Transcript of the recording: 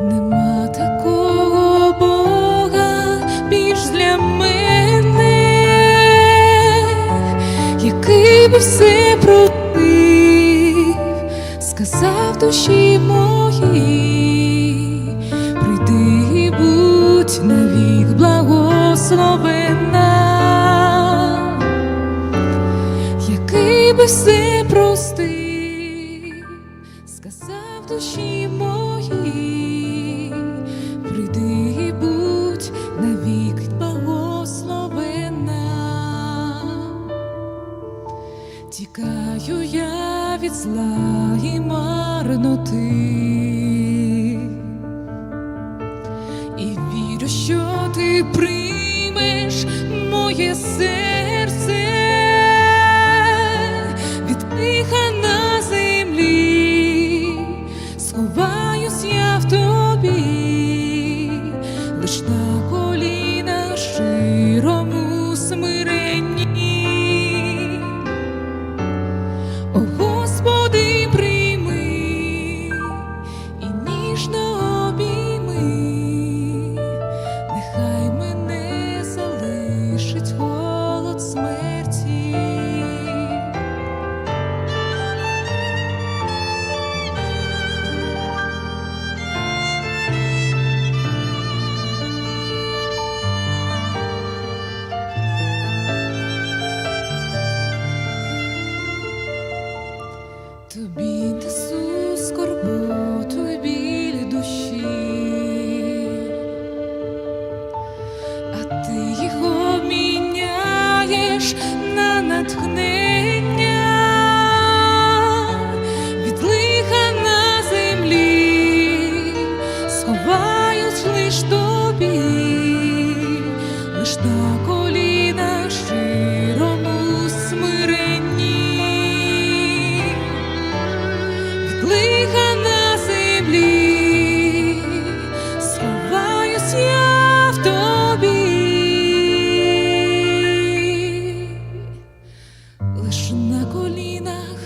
нема такого Бога більш для мене, який би все против, сказав душі моїй, прийди і будь навік благословена, який би все простив. Сказав душі моїй Тікаю я від зла і марноти, і вірю, що ти приймеш моє серце О Господи, прийми і ніжно обійми, нехай мене залишить ти його міняєш на натхнення від лиха на землі, сховаюсь лиш тобі, лиш до коліна щирому смиренні. Лиха аж на колінах.